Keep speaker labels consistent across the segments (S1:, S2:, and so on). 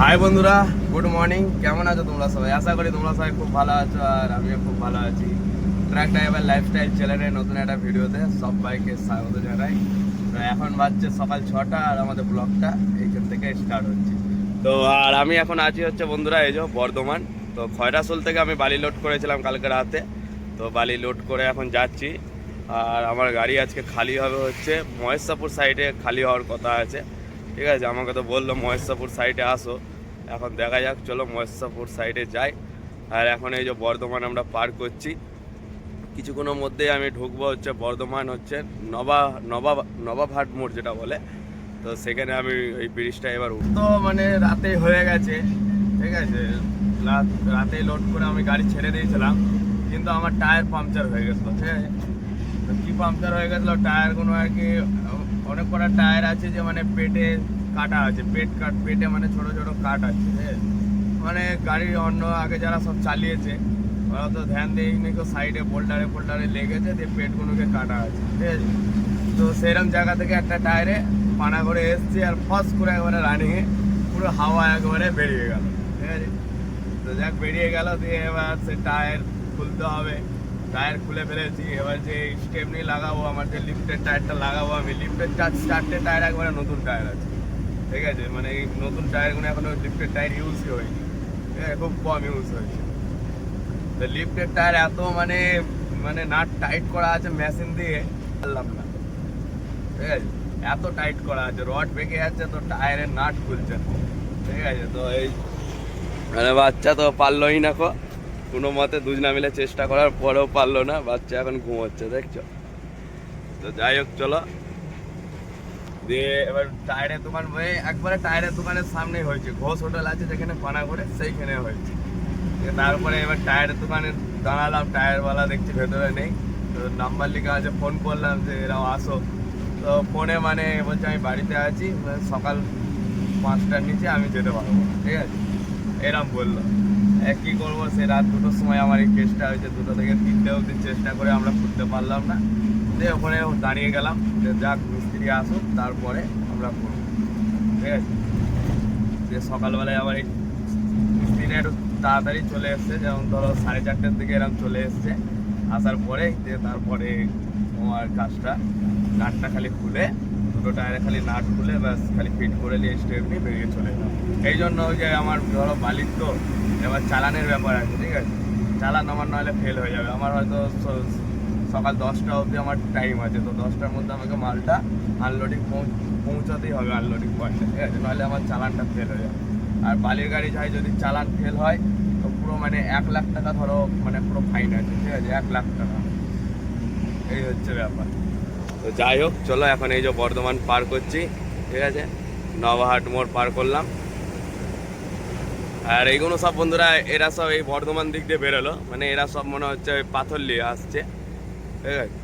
S1: High বন্ধুরা। Good morning কেমন আছো তোমরা সবাই? আশা করি তোমরা সবাই খুব ভালো আছো আর আমিও খুব ভালো আছি। ট্র্যাক ড্রাইভার লাইফস্টাইল চ্যানেলে নতুন একটা ভিডিওতে সব সবাইকে স্বাগত জানাই। তো এখন বাজছে সকাল ছটা আর আমাদের ব্লগটা এইখান থেকে স্টার্ট হচ্ছে। তো আর আমি এখন আছি হচ্ছে বন্ধুরা, এই যে বর্ধমান। তো খয়রাসোল থেকে আমি বালি লোড করেছিলাম কালকে রাতে। তো বালি লোড করে এখন যাচ্ছি। আর আমার গাড়ি আজকে খালি হবে হচ্ছে মহেশাপুর সাইডে খালি হওয়ার কথা আছে। ঠিক আছে, আমাকে তো বলল মহেশাপুর সাইডে আসো। এখন দেখা যাক, চলো মহেশাপুর সাইডে যাই। আর এখন এই যে বর্ধমান আমরা পার করছি। কিছুক্ষণের মধ্যেই আমি ঢুকবো হচ্ছে বর্ধমান হচ্ছে নবা নবা, নবাবহাট মোড় যেটা বলে। তো সেখানে আমি এই ব্রিজটা এবার তো মানে রাতে হয়ে গেছে, ঠিক আছে? রাতে লোড করে আমি গাড়ি ছেড়ে দিয়েছিলাম, কিন্তু আমার টায়ার পাংচার হয়ে গেছিল, ঠিক আছে? তো কি পাংচার হয়ে গেছিল? টায়ার কোনো আর কি অনেক কটা টায়ার আছে যে মানে পেটে কাটা আছে। পেট কাট, পেটে মানে ছোট ছোট কাট আছে মানে গাড়ির অন্য আগে যারা সব চালিয়েছে, ওরা তো ধ্যান দেয়নি কেউ সাইডে বোল্ডারে ফোল্ডারে লেগেছে দিয়ে পেটগুলোকে কাটা আছে, ঠিক আছে? তো সেরকম জায়গা থেকে একটা টায়ারে পানা করে এসছে আর ফার্স্ট করে একবারে রানিংয়ে পুরো হাওয়া একবারে বেরিয়ে গেল, ঠিক আছে? তো যাক, বেরিয়ে গেল, দিয়ে এবার সে টায়ার খুলতে হবে। টায়ার খুলে ফেলেছি। এবার যে স্টেপনি লাগাবো, আমার যে লিফটের টায়ারটা লাগাবো আমি। লিফটের চার চারটে টায়ার একবারে নতুন টায়ার আছে। ঠিক আছে? মানে এই নতুন টায়ারগুলো এখনও লিফটের টায়ার ইউজই হয়নি। ঠিক আছে? খুব কম ইউজ হয়েছে। তো লিফটের টায়ার এত মানে মানে নাট টাইট করা আছে মেশিন দিয়ে, পারলাম না। ঠিক আছে? এত টাইট করা আছে। রড বেঁকে যাচ্ছে তো টায়ারের নাট খুলছে। ঠিক আছে? তো এই মানে বাচ্চা তো পারলোই না কো। কোনো মতে দুজনা মিলে চেষ্টা করার পরেও পারল না, বাচ্চা এখন ঘুমোচ্ছে, দেখছ? তো যাই হোক, চলো। দিয়ে এবার টায়ারের দোকান হয়ে একবারে টায়ারের দোকানের সামনেই হয়েছে। ঘোষ হোটেল আছে যেখানে পানা করে, সেইখানে হয়েছে। তারপরে এবার টায়ারের দোকানে দাঁড়ালাম, টায়ারওয়ালা দেখছি ভেতরে নেই। তো নাম্বার লেখা আছে, ফোন করলাম যে এরাও আসো। তো ফোনে মানে বলছে, আমি বাড়িতে আছি, সকাল পাঁচটার নিচে আমি যেতে পারব ঠিক আছে? এরম বলল। কি করব, সে রাত দুটোর সময় আমার এই কেসটা হয়েছে, দুটো থেকে তিনটে অবধি চেষ্টা করে আমরা করতে পারলাম না। দিয়ে ওখানে দাঁড়িয়ে গেলাম যে যাক, মিস্ত্রি আসুক, তারপরে আমরা করব ঠিক আছে? যে সকালবেলায় আবার এই মিস্ত্রিটা একটু তাড়াতাড়ি চলে এসছে, যেমন ধরো সাড়ে চারটের দিকে এরকম চলে এসছে। আসার পরে দিয়ে তারপরে তোমার কাজটা নাটটা খালি খুলে দুটো টায়ারে খালি নাট খুলে ব্যাস খালি ফিট করে নিয়ে স্টেপ নিয়ে বেরিয়ে চলে এলাম। এই জন্য যে আমার ধরো বালির তো এবার চালানের ব্যাপার আছে, ঠিক আছে? চালান আমার নাহলে ফেল হয়ে যাবে। আমার হয়তো সকাল দশটা অবধি আমার টাইম আছে, তো দশটার মধ্যে আমাকে মালটা আনলোডিং পৌঁছাতেই হবে আনলোডিং পয়েন্টে ঠিক আছে? নাহলে আমার চালানটা ফেল হয়ে যাবে। আর বালির গাড়ি যাই যদি চালান ফেল হয়, তো পুরো মানে এক লাখ টাকা ধরো মানে পুরো ফাইন আছে, ঠিক আছে? এক লাখ টাকা। এই হচ্ছে ব্যাপার। তো যাই হোক, চলো এখন এই যে বর্ধমান পার করছি, ঠিক আছে? নবাহাট মোড় পার করলাম। আর এইগুলো সব বন্ধুরা, এরা সব এই বর্ধমান দিক দিয়ে বেরোলো। মানে এরা সব মনে হচ্ছে ওই পাথর নিয়ে আসছে। ঠিক আছে?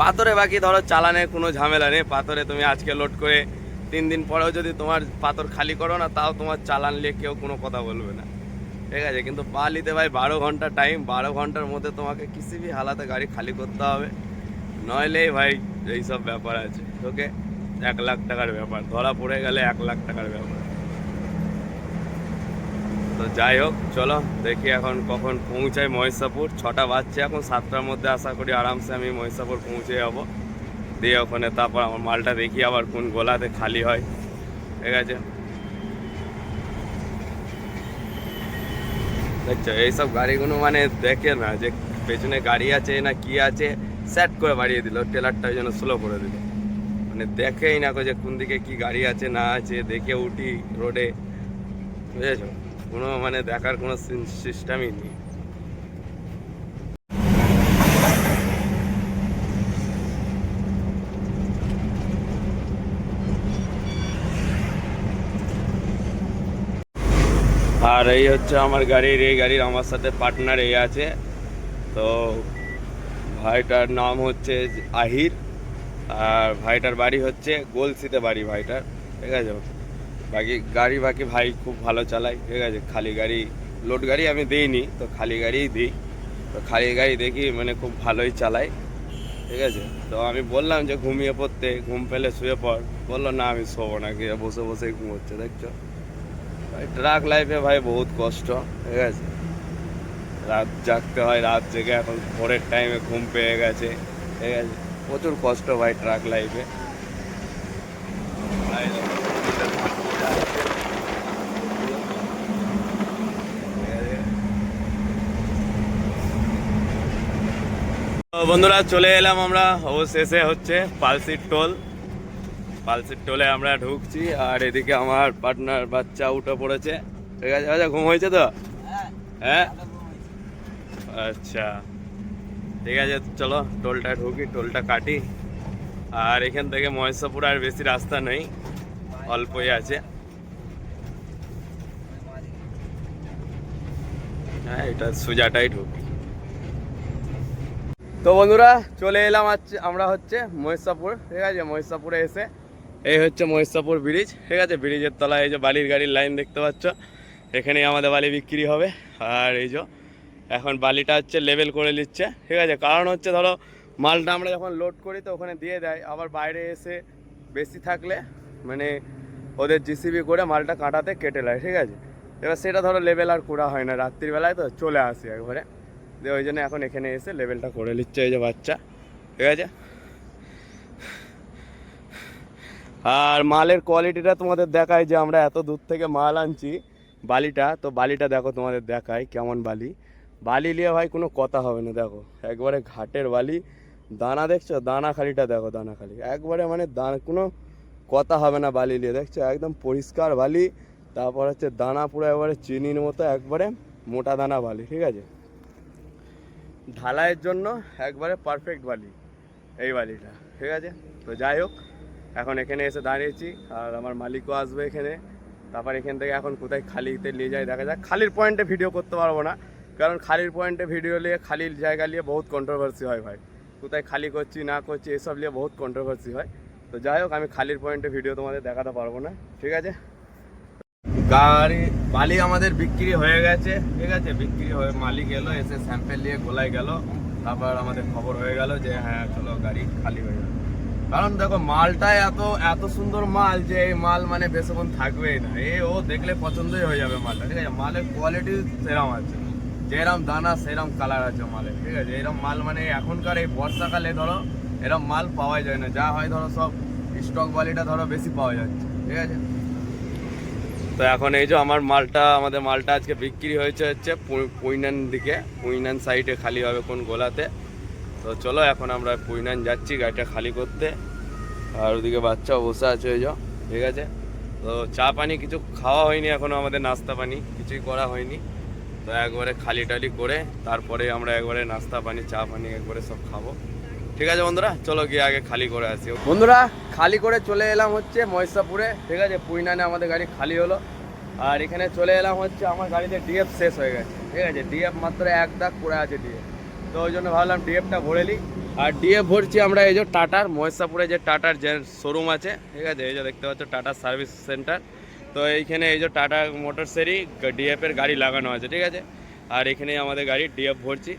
S1: পাথরে বাকি ধরো চালানে কোনো ঝামেলা নেই। পাথরে তুমি আজকে লোড করে তিন দিন পরেও যদি তোমার পাথর খালি করো না, তাও তোমার চালান নিয়ে কেউ কোনো কথা বলবে না। ঠিক আছে? কিন্তু পালিতে ভাই বারো ঘণ্টা টাইম বারো ঘণ্টার মধ্যে তোমাকে কিসি হালাতে গাড়ি খালি করতে হবে। নইলেই ভাই, এইসব ব্যাপার আছে। তোকে এক লাখ টাকার ব্যাপার, ধরা পড়ে গেলে এক লাখ টাকার ব্যাপার। তো যাই হোক, চলো দেখি এখন কখন পৌঁছাই মহিষাপুর ছটা বাজছে এখন, সাতটার মধ্যে আশা করি আরামসে আমি মহিষাপুর পৌঁছে যাব। দিয়ে ওখানে তারপর আমার মালটা দেখি আবার কোন গোলাতে খালি হয়। ঠিক আছে? দেখছ, এইসব গাড়িগুলো মানে দেখে না যে পেছনে গাড়ি আছে না কি আছে। সেট করে বাড়িয়ে দিল টেলারটা ওই জন্য স্লো করে দিল। মানে দেখেই না যে কোন দিকে কি গাড়ি আছে, না আছে, দেখে উঠি রোডে বুঝেছ? কোনো মানে দেখার কোনো সিস্টেমই নেই। আর এই হচ্ছে আমার গাড়ির, এই গাড়ির আমার সাথে পার্টনার এই আছে। তো ভাইটার নাম হচ্ছে আহির, আর ভাইটার বাড়ি হচ্ছে গোলসিতে বাড়ি ভাইটার, ঠিক আছে? বাকি গাড়ি বাকি ভাই খুব ভালো চালায়, ঠিক আছে? খালি গাড়ি, লোড গাড়ি আমি দিইনি, তো খালি গাড়িই দিই। তো খালি গাড়ি দেখি মানে খুব ভালোই চালাই ঠিক আছে? তো আমি বললাম যে, ঘুমিয়ে পড়তে, ঘুম পেলে শুয়ে পড়। বলল, না, আমি শোবো না, গিয়ে বসে বসেই ঘুমোচ্ছে, দেখছ? ট্রাক লাইফে ভাই বহুত কষ্ট, ঠিক আছে? রাত জাগতে হয় রাত জেগে এখন ভোরের টাইমে ঘুম পেয়ে গেছে। ঠিক আছে? প্রচুর কষ্ট ভাই ট্রাক লাইফে বন্ধুরা চলে এলাম আমরা। অবশেষে হচ্ছে পালসির টোল। পালসির টোলে আমরা ঢুকছি আর এদিকে আমার পার্টনার বাচ্চা উঠে পড়েছে। ঠিক আছে? আচ্ছা ঘুম হয়েছে তো? হ্যাঁ? আচ্ছা। ঠিক আছে, চলো, টোলটা ঢুকি, টোলটা কাটি। আর এখান থেকে মহেশপুর আর বেশি রাস্তা নেই, অল্পই আছে। হ্যাঁ এটা সোজাটাই ঢুকি। তো বন্ধুরা, চলে এলাম আমরা হচ্ছে মহিষাপুর ঠিক আছে মহিষাপুরে এসে। এই হচ্ছে মহিষাপুর ব্রিজ, ঠিক আছে, ব্রিজের তলায় এই যে বালির গাড়ির লাইন দেখতে পাচ্ছ। এখানেই আমাদের বালি বিক্রি হবে। আর এই যে এখন বালিটা হচ্ছে লেভেল করে নিচ্ছে। ঠিক আছে? কারণ হচ্ছে ধরো, মালটা আমরা যখন লোড করি তো ওখানে দিয়ে দেয়। আবার বাইরে এসে বেশি থাকলে মানে ওদের জিসিবি করে মালটা কাটাতে কেটে নেয়। ঠিক আছে? এবার সেটা ধরো লেভেল আর করা হয় না। রাত্রিবেলায় তো চলে আসে একবারে। দিয়ে ওই জন্য এখন এখানে এসে লেভেলটা করে নিচ্ছে এই যে বাচ্চা। ঠিক আছে? আর মালের কোয়ালিটিটা তোমাদের দেখায় যে আমরা এত দূর থেকে মাল আনছি বালিটা। তো বালিটা দেখো তোমাদের দেখায় কেমন বালি। বালি নিয়ে ভাই কোনো কথা হবে না, দেখো। একবারে ঘাটের বালি, দানা দেখছ? দানা খালিটা দেখো, দানা খালি। একবারে মানে দানা, কোনো কথা হবে না বালি নিয়ে দেখছ? একদম পরিষ্কার বালি, তারপর হচ্ছে দানা পুরো একবারে চিনির মতো, একবারে মোটা দানা বালি, ঠিক আছে? ঢালাইয়ের জন্য একবারে পারফেক্ট বালি, এই বালিটা, ঠিক আছে? তো যাই হোক, এখন এখানে এসে দাঁড়িয়েছি, আর আমার মালিকও আসবে এখানে। তারপর এখান থেকে এখন কোথায় খালিতে নিয়ে যায় দেখা যাক। খালির পয়েন্টে ভিডিও করতে পারব না। কারণ খালির পয়েন্টে ভিডিও নিয়ে খালির জায়গা নিয়ে বহুত কন্ট্রোভার্সি হয় ভাই। কোথায় খালি করছি, না করছি, এসব নিয়ে বহুত কন্ট্রোভার্সি হয়। তো যাই হোক, আমি খালির পয়েন্টে ভিডিও তোমাদের দেখাতে পারব না। ঠিক আছে? গাড়ি, বালি আমাদের বিক্রি হয়ে গেছে। ঠিক আছে? বিক্রি হয়ে মালিক এলো, এসে স্যাম্পেল নিয়ে গোলায় গেল। তারপর আমাদের খবর হয়ে গেল যে হ্যাঁ চলো গাড়ি খালি হয়ে যাবে কারণ দেখো, মালটা এত এত সুন্দর মাল যে, এই মাল মানে বেশিক্ষণ থাকবেই না। এ, ও দেখলে পছন্দই হয়ে যাবে মালটা। ঠিক আছে? মালের কোয়ালিটি সেরম আছে। যেরম দানা, সেরম কালার আছে মালের ঠিক আছে? এরম মাল মানে এখনকার এই বর্ষাকালে ধরো, এরম মাল পাওয়া যায় না। যা হয় ধরো সব স্টক বালিটা ধরো বেশি পাওয়া যাচ্ছে ঠিক আছে? তো এখন এই যে আমার মালটা, আমাদের মালটা আজকে বিক্রি হয়েছে হচ্ছে পুইনান দিকে। পুইনান সাইডে খালি হবে কোন গোলাতে। তো চলো এখন আমরা পুইনান যাচ্ছি গাড়িটা খালি করতে। আর ওদিকে বাচ্চা বসে আছে যে, ঠিক আছে? তো চা পানি কিছু খাওয়া হয়নি এখনও আমাদের নাস্তা পানি, কিছুই করা হয়নি। তো একবারে খালি টালি করে তারপরে আমরা একবারে নাস্তা, পানি, চা, পানি একবারে সব খাব। ঠিক আছে বন্ধুরা, চলো গিয়ে আগে খালি করে আসি। বন্ধুরা, খালি করে চলে এলাম হচ্ছে মহিষাপুরে ঠিক আছে, পুইনানে আমাদের গাড়ি খালি হলো। আর এখানে চলে এলাম হচ্ছে আমার গাড়িতে ডিএফ শেষ হয়ে গেছে। ঠিক আছে, ডিএফ মাত্র এক দাগ পড়ে আছে ডিএফ। তো ওই জন্য ভাবলাম ডিএফটা ভরে নিই। আর ডিএফ ভরছি আমরা এই যে টাটার, মহেশাপুরে যে টাটার যে শোরুম আছে। ঠিক আছে, এই যে দেখতে পাচ্ছ টাটার সার্ভিস সেন্টার। তো এইখানে এই যে টাটা মোটরসেরই ডিএফের গাড়ি লাগানো আছে, ঠিক আছে? আর এখানেই আমাদের গাড়ি ডিএফ ভরছি,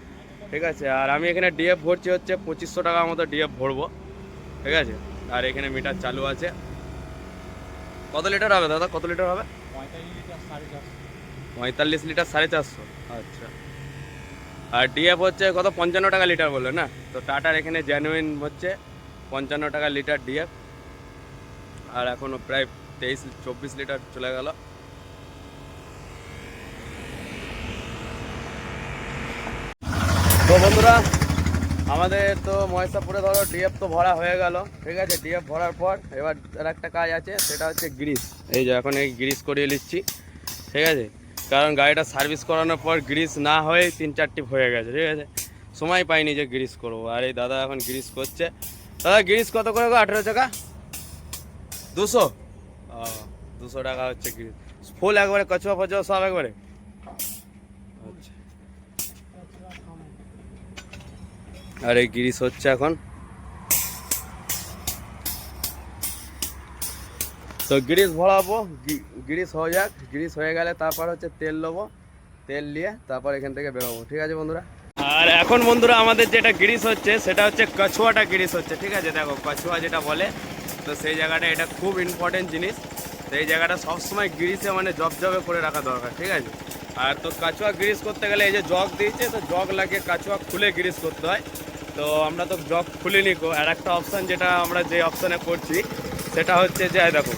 S1: ঠিক আছে? আর আমি এখানে ডিএফ ভরছি হচ্ছে পঁচিশশো টাকার মতো ডিএফ ভরবো, ঠিক আছে? আর এখানে মিটার চালু আছে। কত লিটার হবে দাদা? কত লিটার হবে? পঁয়তাল্লিশ লিটার সাড়ে চারশো। আচ্ছা। আর ডিএফ হচ্ছে কত? পঞ্চান্ন টাকা লিটার বলল না? তো টাটার এখানে জেনুইন হচ্ছে পঞ্চান্ন টাকা লিটার ডিএফ আর এখনও প্রায় তেইশ, চব্বিশ লিটার চলে গেল। তো বন্ধুরা, আমাদের তো মহেশাপুরে ধরো ডিএফ তো ভরা হয়ে গেল, ঠিক আছে? ডিএফ ভরার পর এবার আর একটা কাজ আছে, সেটা হচ্ছে গ্রিস। এই যে এখন এই গ্রিস করিয়ে নিচ্ছি, ঠিক আছে? কারণ গাড়িটা সার্ভিস করানোর পর গ্রিস না হয়ে তিন চারটি হয়ে গেছে, ঠিক আছে? সময় পাইনি যে গ্রিস করব। আর এই দাদা এখন গ্রিস করছে। দাদা, গ্রিস কত করে গো? আঠেরো টাকা দুশো? দুশো টাকা হচ্ছে গ্রিস ফুল একবারে কচুয়া ফচুয়া সব একবারে? আচ্ছা। আর এই গ্রিস হচ্ছে এখন। তো গ্রিস ভরাবো, গি- গ্রিস হয়ে যাক। গ্রিস হয়ে গেলে তারপর হচ্ছে তেল নেব তেল নিয়ে তারপর এখান থেকে বেরোবো। ঠিক আছে বন্ধুরা? আর এখন বন্ধুরা আমাদের যেটা গ্রিস হচ্ছে, সেটা হচ্ছে কছুয়াটা গ্রিস হচ্ছে। ঠিক আছে? দেখো কছুয়া যেটা বলে, তো সেই জায়গাটা এটা খুব ইম্পর্টেন্ট জিনিস। এই জায়গাটা সবসময় গ্রিসে মানে জব জবে করে রাখা দরকার, ঠিক আছে? আর তো কাচুয়া গ্রিস করতে গেলে এই যে জগ দিয়েছে, তো জগ লাগিয়ে কাচুয়া খুলে গ্রিস করতে হয়। তো আমরা তো জগ খুলিনি কো আর একটা অপশান যেটা আমরা যে অপশানে করছি, সেটা হচ্ছে যে দেখো,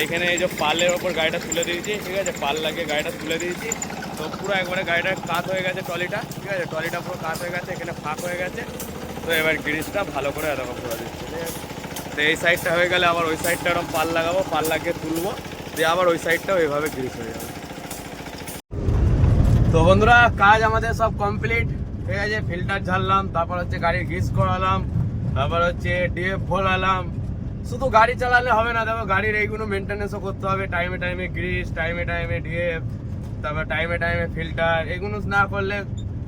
S1: এইখানে এই যে পালের ওপর গাড়িটা তুলে দিয়েছি, ঠিক আছে? পাল লাগিয়ে গাড়িটা তুলে দিয়েছি। তো পুরো একবারে গাড়িটা কাত হয়ে গেছে ট্রলিটা, ঠিক আছে? ট্রলিটা পুরো কাত হয়ে গেছে, এখানে ফাঁক হয়ে গেছে। তো এবার গ্রিসটা ভালো করে এরকম করে দিচ্ছি ঠিক আছে তো এই সাইডটা হয়ে গেলে আবার ওই সাইডটা এরকম পাল লাগাবো, পাল লাগিয়ে তুলবো, দিয়ে আবার ওই সাইডটাও এইভাবে গ্রিস হয়ে যাবে। তো বন্ধুরা, কাজ আমাদের সব কমপ্লিট ঠিক আছে ফিল্টার ঝাড়লাম, তারপর হচ্ছে গাড়ির গ্রিস করালাম, তারপর হচ্ছে ডিএফ ভোলালাম শুধু গাড়ি চালালে হবে না, দেখো গাড়ির এইগুলো মেনটেন্যান্সও করতে হবে। টাইমে টাইমে গ্রিস টাইমে টাইমে ডিএফ তারপর টাইমে টাইমে ফিল্টার এগুলো না করলে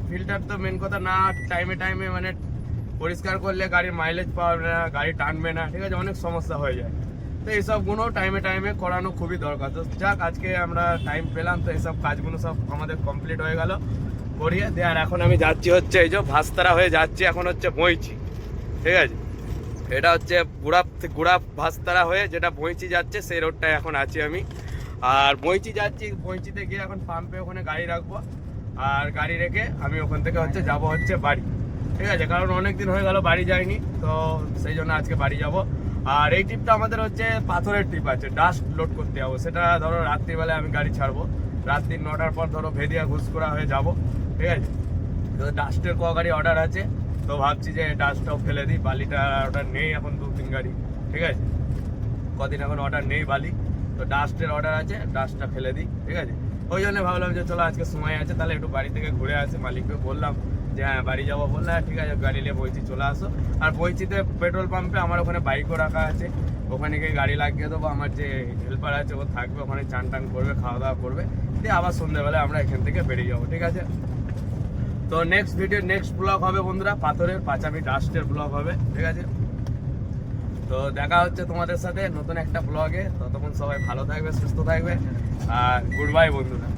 S1: ফিল্টার তো মেন কথা না টাইমে টাইমে মানে পরিষ্কার করলে গাড়ির মাইলেজ পাবে না, গাড়ি টানবে না, ঠিক আছে? অনেক সমস্যা হয়ে যায়। তো এইসবগুলো টাইমে টাইমে করানো খুবই দরকার। তো যাক, আজকে আমরা টাইম পেলাম, তো এইসব কাজগুলো সব আমাদের কমপ্লিট হয়ে গেল। করিয়ে দিয়ে আর এখন আমি যাচ্ছি হচ্ছে এই যে ভাস্তারা হয়ে যাচ্ছি, এখন হচ্ছে বইছি, ঠিক আছে? এটা হচ্ছে গুড়া গুড়া ভাস্তারা হয়ে যেটা বইচি যাচ্ছে, সেই রোডটায় এখন আছি আমি। আর বইচি যাচ্ছি বইচিতে গিয়ে এখন পাম্পে ওখানে গাড়ি রাখব। আর গাড়ি রেখে আমি ওখান থেকে হচ্ছে যাব হচ্ছে বাড়ি। ঠিক আছে, কারণ অনেক দিন হয়ে গেল বাড়ি যাইনি, তো সেই জন্য আজকে বাড়ি যাব। আর এই ট্রিপটা আমাদের হচ্ছে পাথরের ট্রিপ আছে ডাস্ট লোড করতে যাব সেটা ধরো রাত্রিবেলায় আমি গাড়ি ছাড়বো। রাত্রি নটার পর ধরো ভেদিয়া ঘুষকরা হয়ে যাব, ঠিক আছে? তো ডাস্টের ক গাড়ি অর্ডার আছে, তো ভাবছি যে ডাস্টটাও ফেলে দিই, বালিটা অর্ডার নেই এখন দু তিন গাড়ি, ঠিক আছে? কদিন এখন অর্ডার নেই বালি, তো ডাস্টের অর্ডার আছে ডাস্টটা ফেলে দিই, ঠিক আছে? ওই জন্য ভাবলাম যে চলো আজকে সময় আছে, তাহলে একটু বাড়ি থেকে ঘুরে আসি, মালিককে বললাম যে হ্যাঁ বাড়ি যাব বললে ঠিক আছে, গাড়ি নিয়ে বইচি চলে আসো। আর বইচিতে পেট্রোল পাম্পে আমার ওখানে বাইকও রাখা আছে। ওখানে গিয়ে গাড়ি লাগিয়ে দেবো, আমার যে হেল্পার আছে, ও থাকবে, ওখানে চান টান করবে খাওয়া দাওয়া করবে। দিয়ে আবার সন্ধ্যেবেলায় আমরা এখান থেকে বেরিয়ে যাব, ঠিক আছে? তো নেক্সট ভিডিও নেক্সট ব্লগ হবে বন্ধুরা, পাথরের পাঁচামি ডাস্টের ব্লগ হবে, ঠিক আছে? তো দেখা হচ্ছে তোমাদের সাথে নতুন একটা ব্লগে ততক্ষণ সবাই ভালো থাকবে, সুস্থ থাকবে, আর গুড বাই বন্ধুরা।